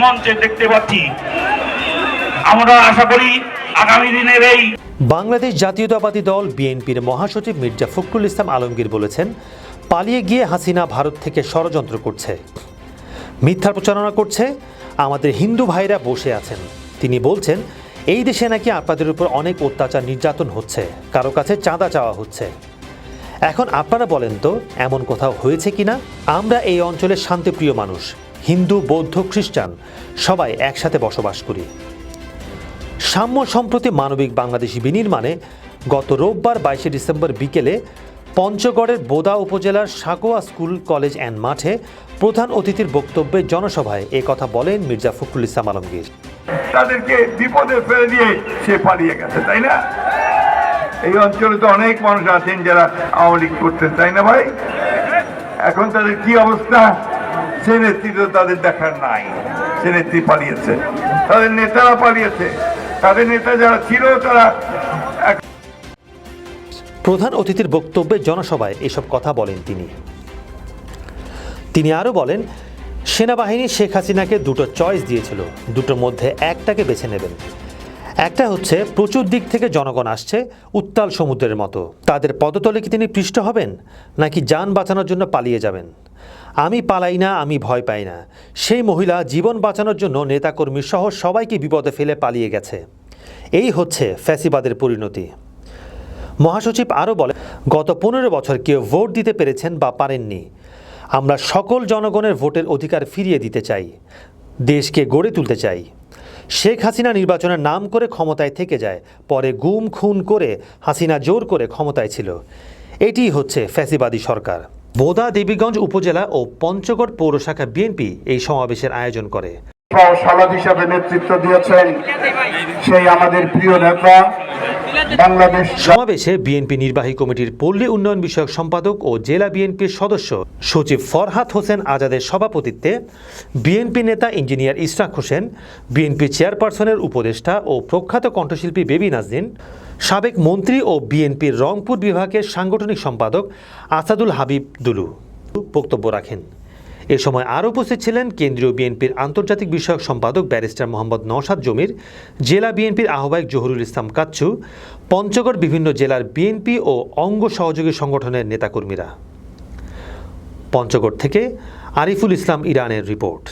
মঞ্চে দেখতে পাচ্ছি। আমরা আশা করি আগামী দিনের এই বাংলাদেশ জাতীয়তাবাদী দল বিএনপির মহাসচিব মির্জা ফখরুল ইসলাম আলমগীর বলেছেন, পালিয়ে গিয়ে হাসিনা ভারত থেকে ষড়যন্ত্র করছে। মিথ্যা প্রচারণা করছে, আমাদের হিন্দু ভাইরা বসে আছেন। তিনি বলছেন, এই দেশে নাকি আপনাদের উপর অনেক অত্যাচার নির্যাতন হচ্ছে, কারও কাছে চাঁদা চাওয়া হচ্ছে। এখন আপনারা বলেন তো, এমন কোথাও হয়েছে কিনা? আমরা এই অঞ্চলের শান্তিপ্রিয় মানুষ। হিন্দু, বৌদ্ধ, খ্রিস্টান সবাই একসাথে বসবাস করি। সাম্য সম্প্রতি মানবিক বাংলাদেশি বিনির্মাণে গত রোববার বাইশে ডিসেম্বর বিকেলে পঞ্চগড়ের বোদা উপজেলার সাকোয়া স্কুল, কলেজ অ্যান্ড মাঠে প্রধান অতিথির বক্তব্যে জনসভায় এ কথা বলেন মির্জা ফখরুল ইসলাম আলমগীর। তাদেরকে বিপদে ফেলে দিয়ে সে পালিয়ে গেছে, তাই না? এই অঞ্চলে তো অনেক মানুষ আছেন যারা আওয়ামী লীগ করতেন, তাই না ভাই? এখন তাদের কি অবস্থা? সে নেতৃত্ব তাদের দেখার নাই, সে নেত্রী পালিয়েছে। তাদের নেতারা পালিয়েছে। তাদের নেতা যারা ছিল, তারা প্রধান অতিথির বক্তব্যে জনসভায় এসব কথা বলেন তিনি। তিনি আরও বলেন, সেনাবাহিনী শেখ হাসিনাকে দুটো চয়েস দিয়েছিল, দুটোর মধ্যে একটাকে বেছে নেবেন। একটা হচ্ছে, প্রচুর দিক থেকে জনগণ আসছে উত্তাল সমুদ্রের মতো। তাদের পদতলে কি তিনি পৃষ্ঠ হবেন, নাকি যান বাঁচানোর জন্য পালিয়ে যাবেন? আমি পালাই না, আমি ভয় পাই না। সেই মহিলা জীবন বাঁচানোর জন্য নেতাকর্মী সহ সবাইকে বিপদে ফেলে পালিয়ে গেছে। এই হচ্ছে ফ্যাসিবাদের পরিণতি। মহাসচিব আরও বলে, গত পনেরো বছর কেউ ভোট দিতে পেরেছেন বা পারেননি। আমরা সকল জনগণের ভোটের অধিকার ফিরিয়ে দিতে চাই, দেশকে গড়ে তুলতে চাই। শেখ হাসিনা নির্বাচনের নাম করে ক্ষমতায় থেকে যায়, পরে গুম, খুন করে হাসিনা জোর করে ক্ষমতায় ছিল। এটিই হচ্ছে ফ্যাসিবাদী সরকার। বোদা দেবীগঞ্জ উপজেলা ও পঞ্চগড় পৌরশাখা বিএনপি এই সমাবেশের আয়োজন করে। সালাদ হিসাবে নেতৃত্ব দিয়েছেন সেই আমাদের প্রিয় নেতা বাংলাদেশ সমাবেশে বিএনপি নির্বাহী কমিটির পল্লী উন্নয়ন বিষয়ক সম্পাদক ও জেলা বিএনপির সদস্য সচিব ফরহাদ হোসেন আজাদের সভাপতিত্বে বিএনপি নেতা ইঞ্জিনিয়ার ইশরাক হোসেন, বিএনপি চেয়ারপারসনের উপদেষ্টা ও প্রখ্যাত কণ্ঠশিল্পী বেবি নাজদিন সাবেক মন্ত্রী ও বিএনপির রংপুর বিভাগের সাংগঠনিক সম্পাদক আসাদুল হাবিব দুলু। বক্তব্য রাখেন। এ সময় আরও উপস্থিত ছিলেন কেন্দ্রীয় বিএনপির আন্তর্জাতিক বিষয়ক সম্পাদক ব্যারিস্টার মোহাম্মদ নওশাদ জমির, জেলা বিএনপির আহ্বায়ক জহুরুল ইসলাম কাচ্ছু, পঞ্চগড় বিভিন্ন জেলার বিএনপি ও অঙ্গ সহযোগী সংগঠনের নেতাকর্মীরা। পঞ্চগড় থেকে আরিফুল ইসলাম ইরানের রিপোর্ট।